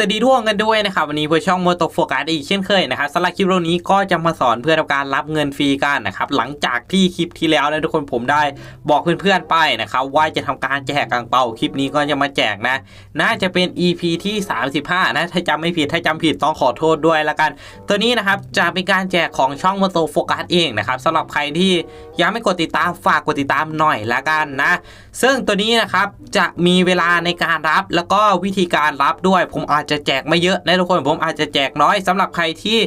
สวัสดีทุกคนกันด้วยนะครับวันนี้เพื่อช่องมโตโฟกัสอีกเช่นเคยนะครับสำหรับคลิปนนี้ก็จะมาสอนเพื่อทำการรับเงินฟรีกันนะครับหลังจากที่คลิปที่แล้วนะทุกคนผมได้บอกเพื่อนๆไปนะครับว่าจะทำการแจกกังเปาคลิปนี้ก็จะมาแจกนะ น่าจะเป็น EP ที่ 35 นะถ้าจำไม่ผิดถ้าจำผิดต้องขอโทษด้วยละกัน ตัวนี้นะครับจะเป็นการแจกของช่องมโตโฟกัสเองนะครับสำหรับใครที่ยังไม่กดติดตามฝากกดติดตามหน่อยละกันนะ ซึ่งตัวนี้นะครับจะมีเวลาในการรับแล้วก็วิธีการรับด้วยผมอาจจะแจกไม่เยอะนะทุกคนผมอาจจะแจกน้อยสำหรับใครที่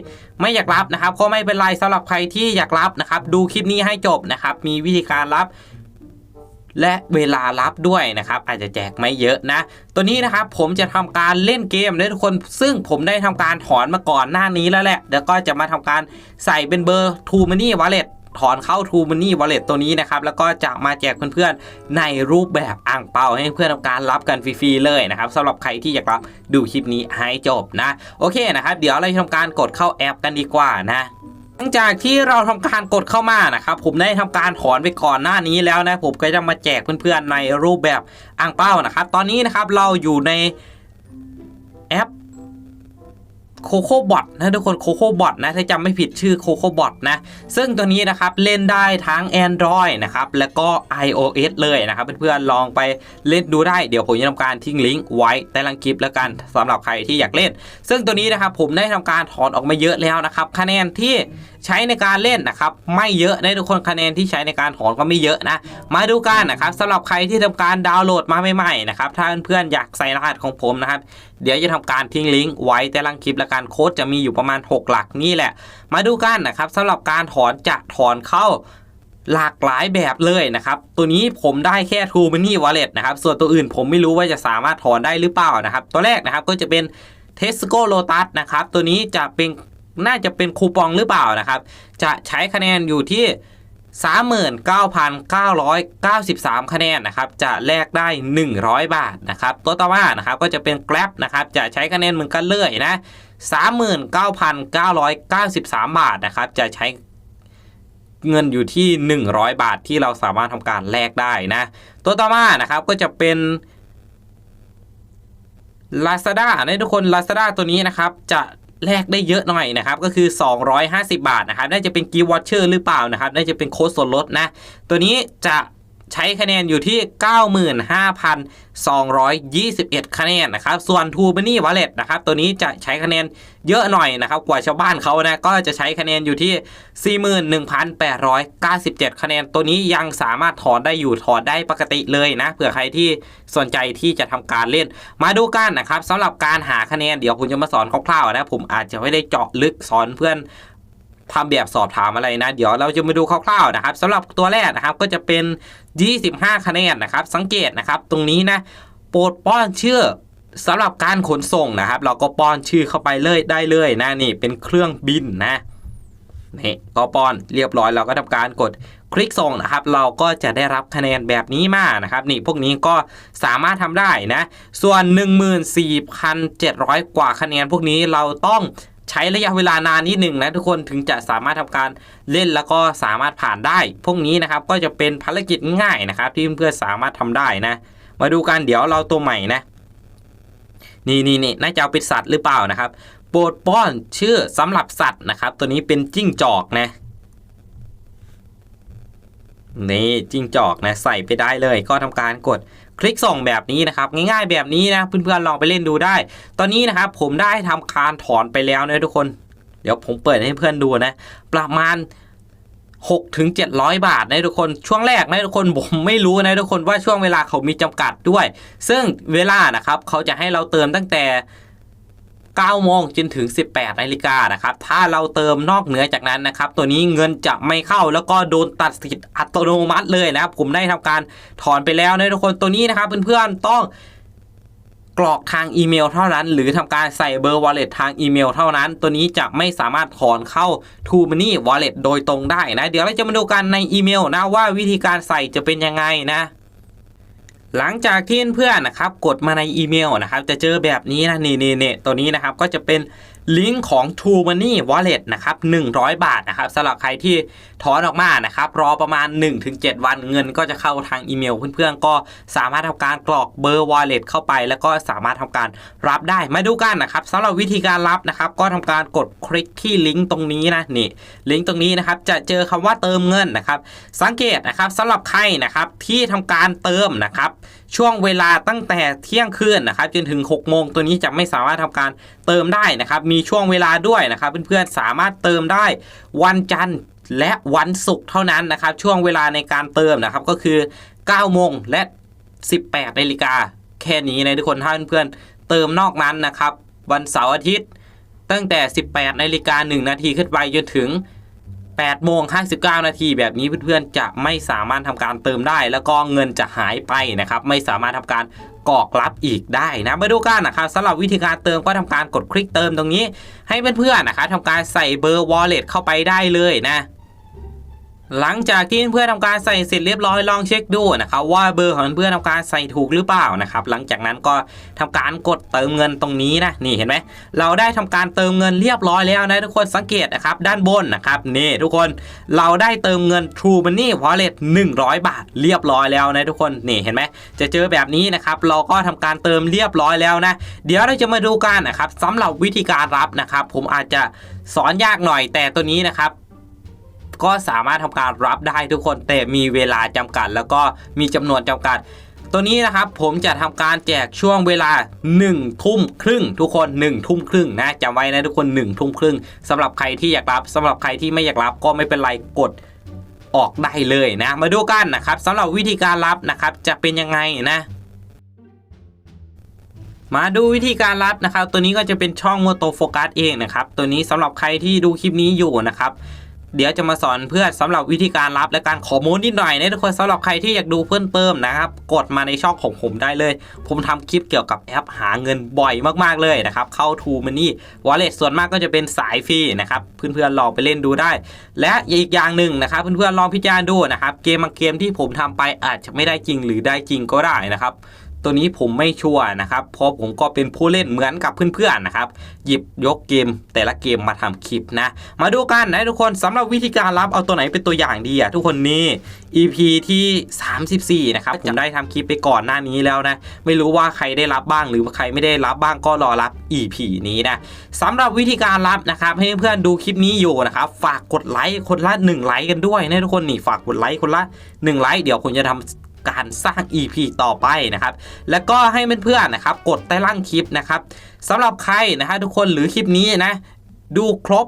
ไม่อยากรับนะครับก็ไม่เป็นไรสำหรับใครที่อยากรับนะครับ ดูคลิปนี้ให้จบนะครับ มีวิธีการรับและเวลารับด้วยนะครับ อาจจะแจกไม่เยอะนะ ตัวนี้นะครับผมจะทำการเล่นเกมนะทุกคน ซึ่งผมได้ทำการถอนมาก่อนหน้านี้แล้วแหละเดี๋ยวก็จะมาทำการใส่เป็นเบอร์ True Money Wallet ถอนเข้า True Money Wallet ตัวนี้นะครับ แล้วก็จะมาแจกเพื่อนๆ ในรูปแบบอ่างเปาให้เพื่อนทำการรับกันฟรีๆเลยนะครับสำหรับใครที่อยากรับดูคลิปนี้ให้จบนะ โอเคนะครับ เดี๋ยวเราจะทำการกดเข้าแอปกันดีกว่านะหลังจากที่เราทำการกดเข้ามานะครับผมได้ทำการถอนไปก่อนหน้านี้แล้วนะผมก็จะมาแจกเพื่อนๆในรูปแบบอ่างเป้านะครับ ตอนนี้นะครับเราอยู่ในแอป โคโค่บอทนะทุกคนโคโค่บอทนะถ้าจำไม่ผิดชื่อโคโค่บอทนะ ซึ่งตัวนี้นะครับเล่นได้ทั้ง Android นะครับแล้วก็ iOS เลยนะครับเพื่อนๆลองไปเล่นดูได้เดี๋ยวผมจะทำการทิ้งลิงก์ไว้ใต้ล่างคลิปแล้วกันสำหรับใครที่อยากเล่น ซึ่งตัวนี้นะครับผมได้ทำการถอนออกมาเยอะแล้วนะครับคะแนนที่ ใช้ในการเล่นนะครับไม่เยอะนะทุกคนคะแนนที่ใช้ในการถอนก็ไม่เยอะนะ มาดูกันนะครับสำหรับใครที่ทำการดาวน์โหลดมาใหม่ๆนะครับถ้าเพื่อนๆอยากใส่รหัสของผมนะครับเดี๋ยวจะทำการทิ้งลิงก์ไว้ใต้ล่างคลิปและการโค้ดจะมีอยู่ประมาณ 6 หลักนี่แหละ มาดูกันนะครับสำหรับการถอนจะถอนเข้าหลากหลายแบบเลยนะครับ ตัวนี้ผมได้แค่ True Money Wallet นะครับ ส่วนตัวอื่นผมไม่รู้ว่าจะสามารถถอนได้หรือเปล่านะครับ ตัวแรกนะครับก็จะเป็น Tesco Lotus นะครับ ตัวนี้จะเป็น น่าจะเป็นคูปองหรือเปล่านะครับ จะใช้คะแนนอยู่ที่ 39,993 คะแนนนะครับ จะแลกได้ 100 บาทนะครับ ตัวต่อมานะครับก็จะเป็น Grab นะครับ จะใช้คะแนนเหมือนกันเลยนะ 39,993 บาทนะครับ จะใช้เงินอยู่ที่ 100 บาทที่เราสามารถทำการแลกได้นะ ตัวต่อมานะครับก็จะเป็น Lazada นะทุกคน Lazada ตัวนี้นะครับ จะ แลกได้เยอะหน่อยนะครับก็คือ 250 บาทนะครับน่าจะเป็นกีวอชเชอร์หรือเปล่านะครับน่าจะเป็นโค้ดส่วนลดนะ ตัวนี้จะ ใช้คะแนนอยู่ที่ 95,221 คะแนนนะครับ ส่วน t o b a n y Wallet นะครับ ตัวนี้จะใช้คะแนนเยอะหน่อยนะครับ กว่าชาวบ้านเขานะ ก็จะใช้คะแนนอยู่ที่ 41,897 คะแนน ตัวนี้ยังสามารถถอนได้อยู่ถอนได้ปกติเลยนะ เผื่อใครที่สนใจที่จะทำการเล่น มาดูกันนะครับสำหรับการหาคะแนน เดี๋ยวผมจะมาสอนคร่าวๆนะ ผมอาจจะไม่ได้เจาะลึกสอนเพื่อน ทำแบบสอบถามอะไรนะ เดี๋ยวเราจะมาดูคร่าวๆนะครับสำหรับตัวแรกนะครับก็จะเป็น 25 คะแนนนะครับ สังเกตนะครับ ตรงนี้นะโปรดป้อนชื่อสำหรับการขนส่งนะครับ เราก็ป้อนชื่อเข้าไปเลยได้เลยนะนี่เป็นเครื่องบินนะนี่ก็ป้อนเรียบร้อยเราก็ทำการกดคลิกส่งนะครับ เราก็จะได้รับคะแนนแบบนี้มานะครับ นี่พวกนี้ก็สามารถทำได้นะ ส่วน 14,700 กว่าคะแนนพวกนี้เราต้อง ใช้ระยะเวลานานนิดหนึ่งนะทุกคนถึงจะสามารถทำการเล่นแล้วก็สามารถผ่านได้ พวกนี้นะครับก็จะเป็นภารกิจง่ายนะครับ ที่เพื่อนๆสามารถทำได้นะ มาดูกันเดี๋ยวเราตัวใหม่นะ นี่นี่นี่น่าจะเอาเป็นสัตว์หรือเปล่านะครับโปรดป้อนชื่อสำหรับสัตว์นะครับ ตัวนี้เป็นจิ้งจอกนะนี่จิ้งจอกนะใส่ไปได้เลย ก็ทำการกดคลิกส่งแบบนี้นะครับง่ายๆแบบนี้นะเพื่อนๆลองไปเล่นดูได้ ตอนนี้นะครับผมได้ทำการถอนไปแล้วนะทุกคน เดี๋ยวผมเปิดให้เพื่อนดูนะ ประมาณ6ถึง700 บาทนะทุกคนช่วงแรกนะทุกคนผมไม่รู้นะทุกคนว่าช่วงเวลาเขามีจำกัดด้วย ซึ่งเวลานะครับเขาจะให้เราเติมตั้งแต่ 9โมงจนถึง 18นาฬิกานะครับถ้าเราเติมนอกเหนือจากนั้นนะครับตัวนี้เงินจะไม่เข้าแล้วก็โดนตัดสิทธิ์อัตโนมัติเลยนะครับผมได้ทำการถอนไปแล้วนะทุกคนตัวนี้นะครับเพื่อนๆต้องกรอกทางอีเมลเท่านั้น หรือทำการใส่เบอร์ wallet ทางอีเมลเท่านั้น ตัวนี้จะไม่สามารถถอนเข้า t o Money Wallet โดยตรงได้นะ เดี๋ยวเราจะมาดูกันในอีเมลนะว่าวิธีการใส่จะเป็นยังไงนะ หลังจากที่เพื่อนๆนะครับกดมาในอีเมลนะครับจะเจอแบบนี้นะนี่นี่นี่ตัวนี้นะครับก็จะเป็น ลิงก์ของ True Money Wallet นะครับ100 บาทนะครับสำหรับใครที่ถอนออกมานะครับรอประมาณ 1-7 วันเงินก็จะเข้าทางอีเมลเพื่อนๆ ก็สามารถทำการกรอกเบอร์ Wallet เข้าไป แล้วก็สามารถทำการรับได้มาดูกันนะครับสำหรับวิธีการรับนะครับก็ทำการกดคลิกที่ลิงก์ตรงนี้นะนี่ลิงก์ตรงนี้นะครับจะเจอคำว่าเติมเงินนะครับสังเกตนะครับสำหรับใครนะครับที่ทำการเติมนะครับ ช่วงเวลาตั้งแต่เที่ยงคืนนะครับจนถึง 6 โมงตัวนี้จะไม่สามารถทำการเติมได้นะครับ มีช่วงเวลาด้วยนะครับเพื่อนๆสามารถเติมได้วันจันทร์และวันศุกร์เท่านั้นนะครับ ช่วงเวลาในการเติมนะครับก็คือ 9 โมงและ 18นาฬิกาแค่นี้นะทุกคนถ้าเพื่อนๆเติมนอกนั้นนะครับ วันเสาร์อาทิตย์ ตั้งแต่ 18นาฬิกา1นาทีขึ้นไปจนถึง 8โมง59 นาทีแบบนี้เพื่อนๆจะไม่สามารถทำการเติมได้ แล้วก็เงินจะหายไปนะครับไม่สามารถทำการกรอกรับอีกได้นะมาดูกันนะครับสำหรับวิธีการเติมก็ทำการกดคลิกเติมตรงนี้ ให้เพื่อนๆนะครับทำการใส่เบอร์ wallet เข้าไปได้เลยนะ หลังจากที่เพื่อนทำการใส่เสร็จเรียบร้อยลองเช็คดูนะครับว่าเบอร์ของเพื่อนทำการใส่ถูกหรือเปล่านะครับหลังจากนั้นก็ทำการกดเติมเงินตรงนี้นะนี่เห็นไหมเราได้ทำการเติมเงินเรียบร้อยแล้วนะทุกคนสังเกตนะครับด้านบนนะครับนี่ทุกคนเราได้เติมเงิน True Money Wallet 100 บาท เรียบร้อยแล้วนะทุกคนนี่เห็นไหมจะเจอแบบนี้นะครับเราก็ทำการเติมเรียบร้อยแล้วนะเดี๋ยวเราจะมาดูกันนะครับสำหรับวิธีการรับนะครับผมอาจจะสอนยากหน่อยแต่ตัวนี้นะครับ ก็สามารถทำการรับได้ทุกคนแต่มีเวลาจำกัด แล้วก็มีจำนวนจำกัดตัวนี้นะครับผมจะทำการแจกช่วงเวลา 1 ทุ่มครึ่ง ทุกคน 1 ทุ่มครึ่งนะจำไว้นะทุกคน 1 ทุ่มครึ่งสำหรับใครที่อยากรับสำหรับใครที่ไม่อยากรับก็ไม่เป็นไรกดออกได้เลยนะ มาดูกันนะครับสำหรับวิธีการรับนะครับจะเป็นยังไงนะ มาดูวิธีการรับนะครับ ตัวนี้ก็จะเป็นช่องโมโตโฟกัสเองนะครับ ตัวนี้สำหรับใครที่ดูคลิปนี้อยู่นะครับ เดี๋ยวจะมาสอนเพื่อนสำหรับวิธีการรับและการขอมูลนิดหน่อยนะทุกคนสำหรับใครที่อยากดูเพิ่มเติมนะครับ กดมาในช่องของผมได้เลย ผมทำคลิปเกี่ยวกับแอปหาเงินบ่อยมากๆเลยนะครับ เข้า True Money Wallet ส่วนมากก็จะเป็นสายฟรีนะครับเพื่อนๆลองไปเล่นดูได้ และอีกอย่างหนึ่งนะครับเพื่อนๆลองพิจารณาดูนะครับเกมบางเกมที่ผมทำไปอาจจะไม่ได้จริงหรือได้จริงก็ได้นะครับ ตัวนี้ผมไม่ชัวร์นะครับเพราะผมก็เป็นผู้เล่นเหมือนกับเพื่อนๆนะครับ หยิบยกเกมแต่ละเกมมาทำคลิปนะ มาดูกันนะทุกคนสำหรับวิธีการรับเอาตัวไหนเป็นตัวอย่างดีอะทุกคนนี่ EP ที่ 34 นะครับผมได้ทำคลิปไปก่อนหน้านี้แล้วนะ ไม่รู้ว่าใครได้รับบ้างหรือใครไม่ได้รับบ้างก็รอรับ EP นี้นะสำหรับวิธีการรับนะครับให้เพื่อนๆดูคลิปนี้อยู่นะครับฝากกดไลค์คนละ1ไลค์กันด้วยนะทุกคนนี่ฝากกดไลค์คนละ1ไลค์เดี๋ยวผมจะทำ การสร้าง EP ต่อไปนะครับ แล้วก็ให้เพื่อนๆนะครับ กดใต้ล่างคลิปนะครับสำหรับใครนะฮะทุกคนหรือคลิปนี้นะ ดูครบ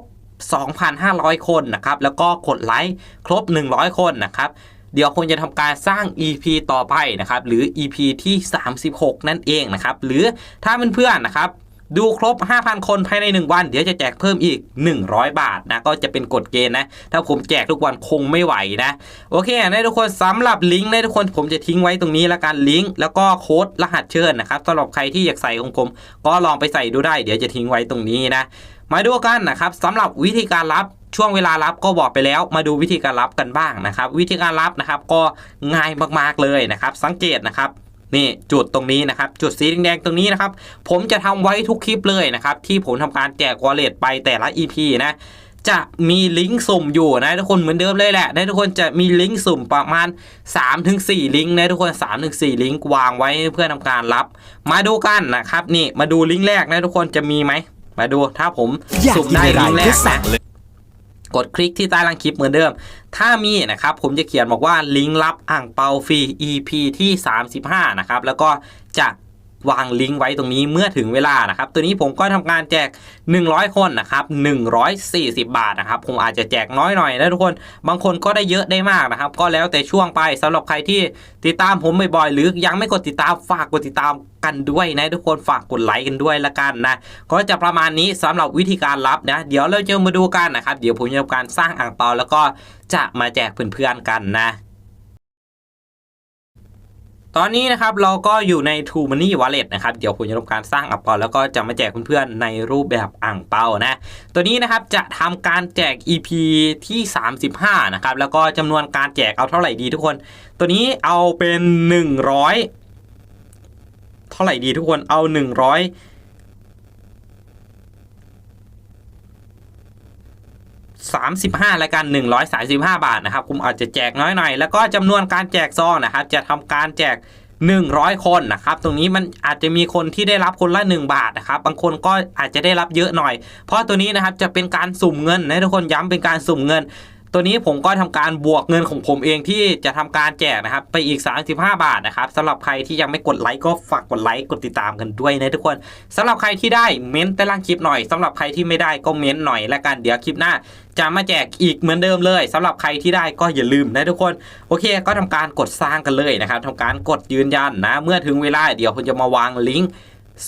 2,500 คนนะครับ แล้วก็กดไลค์ครบ 100 คนนะครับเดี๋ยวคงจะทำการสร้าง EP ต่อไปนะครับ หรือ EP ที่ 36 นั่นเองนะครับ หรือถ้าเพื่อนๆนะครับ ดูครบ 5,000 คนภายใน 1 วัน เดี๋ยวจะแจกเพิ่มอีก 100 บาทนะ ก็จะเป็นกฎเกณฑ์นะ ถ้าผมแจกทุกวันคงไม่ไหวนะ โอเคนะทุกคนสำหรับลิงก์นะทุกคนผมจะทิ้งไว้ตรงนี้แล้วกันลิงก์แล้วก็โค้ดรหัสเชิญนะครับสำหรับใครที่อยากใส่ของผม ก็ลองไปใส่ดูได้ เดี๋ยวจะทิ้งไว้ตรงนี้นะมาดูกันนะครับสำหรับวิธีการรับช่วงเวลารับก็บอกไปแล้วมาดูวิธีการรับกันบ้างนะครับ วิธีการรับนะครับก็ง่ายมากๆเลยนะครับ สังเกตนะครับ นี่จุดตรงนี้นะครับ จุดสีแดงๆตรงนี้นะครับ ผมจะทำไว้ทุกคลิปเลยนะครับ ที่ผมทำการแจกวอลเล็ตไปแต่ละ EP นะจะมีลิงก์สุ่มอยู่นะทุกคนเหมือนเดิมเลยแหละนะทุกคนจะมีลิงก์สุ่มประมาณ 3-4 ลิงก์นะทุกคน 3-4 ลิงก์วางไว้เพื่อทำการรับ มาดูกันนะครับ นี่มาดูลิงก์แรกนะทุกคนจะมีไหมมาดูถ้าผมสุ่มได้ลิงก์แรกนะ กดคลิกที่ใต้ล่างคลิปเหมือนเดิม ถ้ามีนะครับผมจะเขียนบอกว่าลิงก์รับอ่างเปาฟรี EP ที่ 35 นะครับ แล้วก็จะ วางลิงก์ไว้ตรงนี้เมื่อถึงเวลานะครับ ตัวนี้ผมก็ทำการแจก 100 คนนะครับ140 บาทนะครับผมอาจจะแจกน้อยหน่อยนะทุกคน บางคนก็ได้เยอะได้มากนะครับ ก็แล้วแต่ช่วงไปสำหรับใครที่ติดตามผมบ่อยๆหรือยังไม่กดติดตามฝากกดติดตามกันด้วยนะทุกคนฝากกดไลค์กันด้วยละกันนะก็จะประมาณนี้สำหรับวิธีการรับนะ เดี๋ยวเราจะมาดูกันนะครับ เดี๋ยวผมจะทำการสร้างอ่างเปาแล้วก็จะมาแจกเพื่อนๆกันนะ ตอนนี้นะครับเราก็อยู่ใน True Money Wallet นะครับเดี๋ยวผมจะทำการสร้างอ่างเปาแล้วก็จะมาแจกเพื่อนๆในรูปแบบอ่างเปานะ ตัวนี้นะครับจะทำการแจก EP ที่ 35 นะครับ แล้วก็จำนวนการแจกเอาเท่าไหร่ดีทุกคน ตัวนี้เอาเป็น 100 เท่าไหร่ดีทุกคนเอา 100 35รายการ135 บาทนะครับคุณอาจจะแจกน้อยหน่อยแล้วก็จำนวนการแจกซองนะครับ จะทำการแจก 100 คนนะครับ ตรงนี้มันอาจจะมีคนที่ได้รับคนละ 1 บาทนะครับ บางคนก็อาจจะได้รับเยอะหน่อย เพราะตัวนี้นะครับจะเป็นการสุ่มเงินนะทุกคนย้ำเป็นการสุ่มเงิน ตัวนี้ผมก็ทำการบวกเงินของผมเองที่จะทำการแจกนะครับ ไปอีก 35 บาทนะครับสำหรับใครที่ยังไม่กดไลค์ก็ฝากกดไลค์กดติดตามกันด้วยนะทุกคนสำหรับใครที่ได้เม้นต์ใต้ล่างคลิปหน่อยสำหรับใครที่ไม่ได้ก็เม้นต์หน่อยและกันเดี๋ยวคลิปหน้าจะมาแจกอีกเหมือนเดิมเลยสำหรับใครที่ได้ก็อย่าลืมนะทุกคน โอเค ก็ทำการกดสร้างกันเลยนะครับทำการกดยืนยันนะ เมื่อถึงเวลาเดี๋ยวผมจะมาวางลิงก์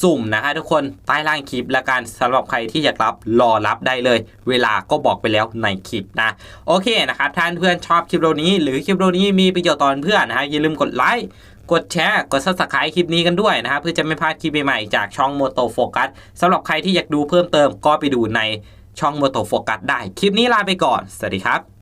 สุ่มนะฮะทุกคนใต้ล่างคลิปและกันสำหรับใครที่อยากรับรอรับได้เลย เวลาก็บอกไปแล้วในคลิปนะโอเคนะครับท่านเพื่อนชอบคลิปโอนี้ หรือคลิปโอนี้มีประโยชน์ต่อเพื่อนนะฮะอย่าลืมกดไลค์กดแชร์กด subscribe คลิปนี้กันด้วยนะครับเพื่อจะไม่พลาดคลิปใหม่ๆจากช่องโมโตโฟกัสสำหรับใครที่อยากดูเพิ่มเติมก็ไปดูในช่องโมโตโฟกัสได้คลิปนี้ลาไปก่อนสวัสดีครับ